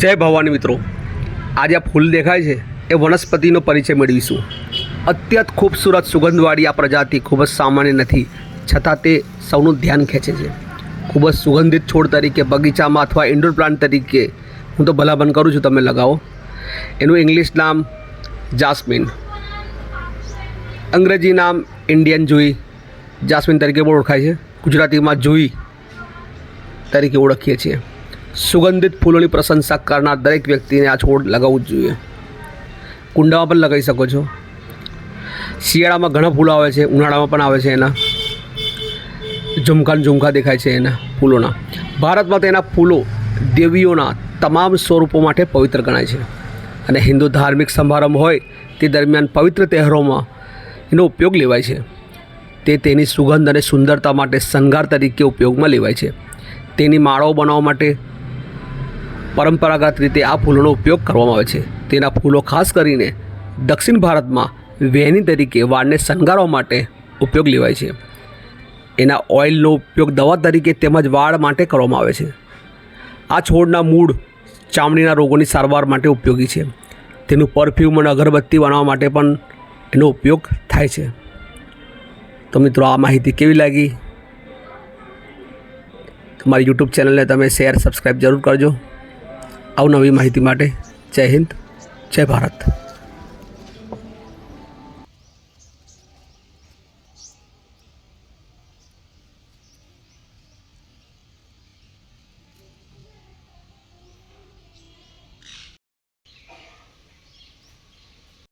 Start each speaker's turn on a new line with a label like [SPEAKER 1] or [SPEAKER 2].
[SPEAKER 1] જય ભવાની મિત્રો. આજે આ ફૂલ દેખાય છે. એ વનસ્પતિનો પરિચય મેળવીશું. અત્યંત ખૂબસૂરત સુગંધવાળી આ પ્રજાતિ ખૂબ જ સામાન્ય નથી. છતાં તે સૌનું ધ્યાન ખેંચે છે. ખૂબ જ સુગંધિત છોડ તરીકે, બગીચામાં અથવા ઇન્ડોર પ્લાન્ટ તરીકે હું તો ભલામણ કરું છું તમે લગાવો. એનું ઇંગ્લિશ નામ જાસ્મિન અંગ્રેજી નામ ઇન્ડિયન જુઈ જાસ્મિન તરીકે પણ ઓળખાય છે. ગુજરાતીમાં જુઈ તરીકે ઓળખીએ છીએ. સુગંધિત ફૂલોની પ્રશંસા કરનાર દરેક વ્યક્તિને આ છોડ લગાવવું જ જોઈએ. કુંડામાં પણ લગાવી શકો છો. શિયાળામાં ઘણા ફૂલો આવે છે, ઉનાળામાં પણ આવે છે એના. ઝુમખા ને ઝુમખા દેખાય છે એના ફૂલોના. ભારતમાં તેના ફૂલો દેવીઓના તમામ સ્વરૂપો માટે પવિત્ર ગણાય છે. અને હિન્દુ ધાર્મિક સમારંભ હોય તે દરમિયાન પવિત્ર તહેવારોમાં એનો ઉપયોગ લેવાય છે. તે તેની સુગંધ અને સુંદરતા માટે શણગાર તરીકે ઉપયોગમાં લેવાય છે. તેની માળાઓ બનાવવા માટે પરંપરાગત રીતે આ ફૂલોનો ઉપયોગ કરવામાં આવે છે. તેના ફૂલો ખાસ કરીને દક્ષિણ ભારતમાં વેની તરીકે વાળને શણગારવા માટે ઉપયોગ લેવાય છે. એના ઓઇલનો ઉપયોગ દવા તરીકે તેમજ વાળ માટે કરવામાં આવે છે. આ છોડના મૂળ ચામડીના રોગોની સારવાર માટે ઉપયોગી છે. તેનું પરફ્યુમ અને અગરબત્તી બનાવવા માટે પણ એનો ઉપયોગ થાય છે. તો મિત્રો, આ માહિતી કેવી લાગી? મારી યુટ્યુબ ચેનલને તમે શેર સબસ્ક્રાઈબ જરૂર કરજો. અવનવી માહિતી માટે જય હિન્દ જય ભારત.